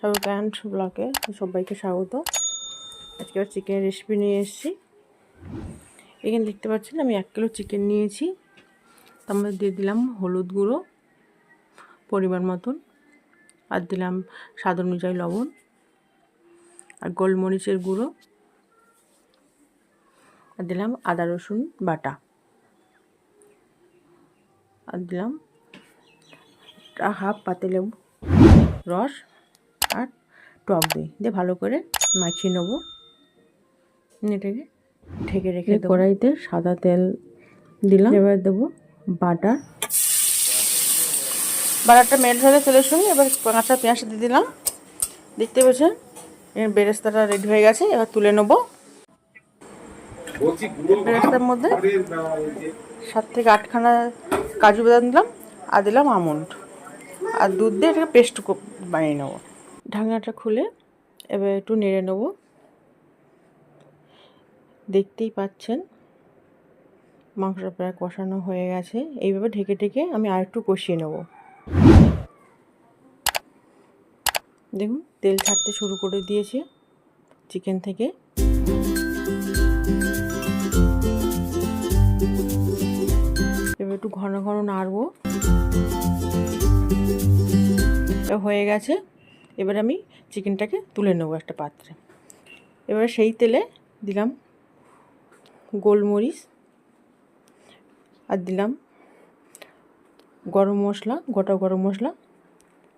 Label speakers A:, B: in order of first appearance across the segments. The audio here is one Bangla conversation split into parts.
A: সবাই ব্লকে সবাইকে স্বাগত। আজকে আবার চিকেন রেসিপি নিয়ে এসেছি। এখানে দেখতে পাচ্ছেন, আমি এক কিলো চিকেন নিয়েছি। তার মধ্যে দিয়ে দিলাম হলুদ গুঁড়ো, পরিমাণ মতন। আর দিলাম স্বাদ অনুযায়ী লবণ আর গোলমরিচের গুঁড়ো। আর দিলাম আদা রসুন বাটা। আর দিলাম হাফ পাতিলেবু রস আর টক দই দিয়ে ভালো করে মাখিয়ে নেব। এটাকে ঢেকে রেখে কড়াইতে সাদা তেল দিলাম। এবার দেবো বাটার। বাটারটা মেল্ট হলে তেলের সঙ্গে এবার কাঁচা পেঁয়াজ দিয়ে দিলাম। দেখতে পেয়েছেন? এর বেরেস্তাটা রেডি হয়ে গেছে। এবার তুলে নেব। বেরেস্তার মধ্যে সাত থেকে আটখানা কাজু বাদাম দিলাম আর দিলাম আমন্ড। আর দুধ দিয়ে এটাকে পেস্ট বানিয়ে নেব। ঢাকনাটা খুলে এবার একটু নেড়ে নেব। দেখতেই পাচ্ছেন মাংসটা প্রায় কষানো হয়ে গেছে। এইভাবে ঢেকে ঢেকে আমি আর একটু কষিয়ে নেব। দেখুন তেল ছাড়তে শুরু করে দিয়েছে চিকেন থেকে। একটু ঘন ঘন নাড়বো। হয়ে গেছে। এবার আমি চিকেনটাকে তুলে নেব একটা পাত্রে। এবার সেই তেলে দিলাম গোলমরিচ আর দিলাম গরম মশলা, গোটা গরম মশলা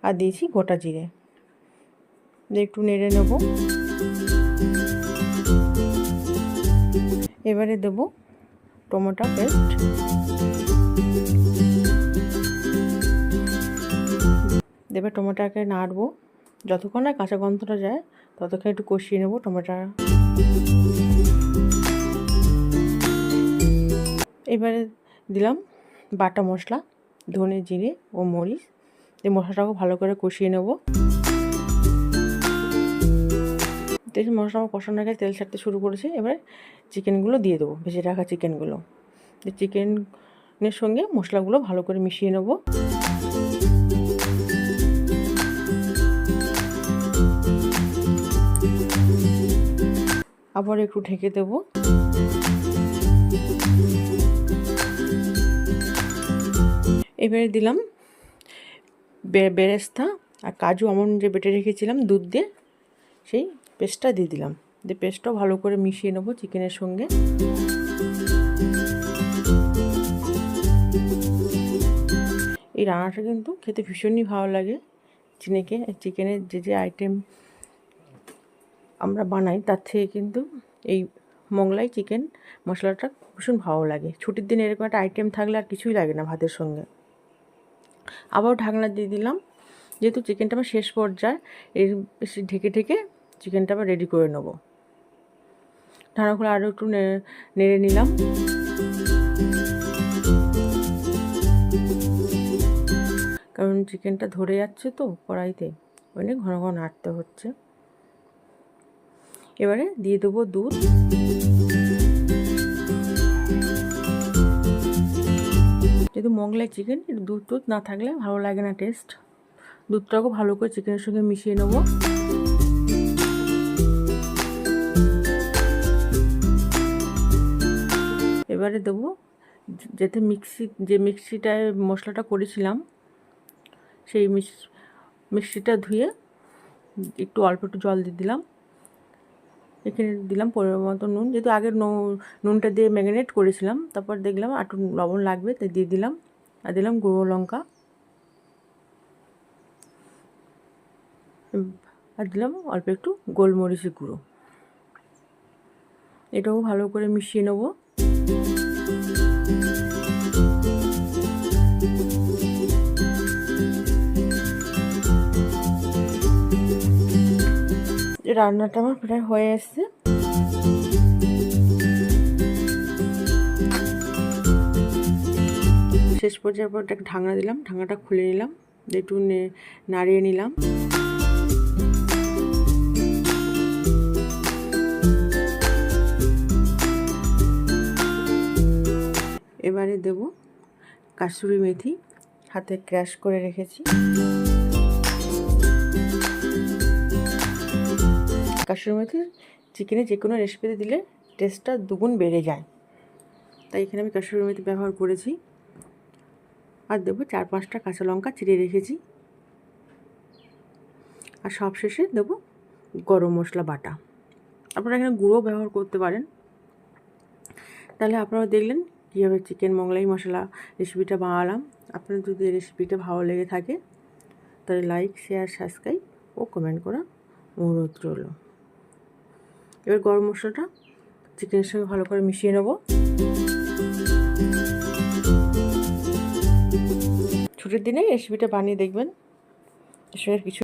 A: আর দিয়েছি গোটা জিরে। একটু নেড়ে নেব। এবারে দেবো টমেটো পেস্ট। দেবে টমেটোকে নাড়বো। যতক্ষণ না কাঁচা গন্ধটা যায়, ততক্ষণ একটু কষিয়ে নেব টমেটো এবারে দিলাম বাটা মশলা, ধনে জিরে ও মরিচ। এই মশলাটাকে ভালো করে কষিয়ে নেব। দেখি মশলা কষানোর আগে তেল ছাড়তে শুরু করেছে, এবার চিকেনগুলো দিয়ে দেবো, ভেজে রাখা চিকেনগুলো। চিকেনের সঙ্গে মশলাগুলো ভালো করে মিশিয়ে নেব। আবার একটু ঢেকে দেব। এবারে দিলাম বেরেস্তা আর কাজু আমন যে বেটে রেখেছিলাম দুধ দিয়ে, সেই পেস্টটা দিয়ে দিলাম। দিয়ে পেস্টটাও ভালো করে মিশিয়ে নেব চিকেনের সঙ্গে। এই রান্নাটা কিন্তু খেতে ভীষণই ভালো লাগে। চিনেকে চিকেনের যে যে আইটেম আমরা বানাই, তার থেকে কিন্তু এই মোগলাই চিকেন মশলাটা ভীষণ ভালো লাগে। ছুটির দিনে এরকম একটা আইটেম থাকলে আর কিছুই লাগে না ভাতের সঙ্গে। আবারও ঢাকনা দিয়ে দিলাম, যেহেতু চিকেনটা আমার শেষ পর্যায়ে, এর ঢেকে ঢেকে চিকেনটা আবার রেডি করে নেব। ঢাকনা খুলে আরও একটু নেড়ে নিলাম। কারণ চিকেনটা ধরে যাচ্ছে তো কড়াইতে, ওই ঘন ঘন নাড়তে হচ্ছে। এবারে দিয়ে দেবো দুধ। যেহেতু মোগলাই চিকেন দুধ টুধ না থাকলে ভালো লাগে না টেস্ট দুধটাকে ভালো করে চিকেনের সঙ্গে মিশিয়ে নেব। এবারে দেবো যেতে মিক্সি, যে মিক্সিটায় মশলাটা করেছিলাম সেই মিষ্টিটা ধুয়ে একটু অল্প একটু জল দিয়ে দিলাম। এখানে দিলাম পরিমাণ মতো নুন। যেহেতু আগের নুনটা দিয়ে ম্যাগনেট করেছিলাম, তারপর দেখলাম একটু লবণ লাগবে, তাই দিয়ে দিলাম। আর দিলাম গুঁড়ো লঙ্কা। আর দিলাম অল্প একটু গোলমরিচের গুঁড়ো। এটাও ভালো করে মিশিয়ে নেব। রান্নাটা আমার প্রায় হয়ে এসছে। শেষ পর্যায়ে পর একটা ঢাকনা দিলাম, ঢাকনাটা খুলে নিলাম একটু নাড়িয়ে নিলাম। এবারে দেব কাসুরি মেথি, হাতে ক্র্যাশ করে রেখেছি। কাসুরি মেথি চিকেনে যে কোনো রেসিপিতে দিলে টেস্টটা দুগুণ বেড়ে যায়। তাই এখানে আমি কাসুরি মেথি ব্যবহার করেছি। আর দেবো চার পাঁচটা কাঁচা লঙ্কা চিড়ে রেখেছি। আর সবশেষে দেবো গরম মশলা বাটা। আপনারা এখানে গুঁড়ো ব্যবহার করতে পারেন। তাহলে আপনারা দেখলেন কীভাবে চিকেন মোগলাই মশলা রেসিপিটা বানালাম। আপনার যদি রেসিপিটা ভালো লেগে থাকে, তাহলে লাইক শেয়ার সাবস্ক্রাইব ও কমেন্ট করা অনুরোধ রইল। এবার গরম মশলাটা চিকেনের সঙ্গে ভালো করে মিশিয়ে নেব। ছুটির দিনে রেসিপিটা বানিয়ে দেখবেন। এর সঙ্গে কিছু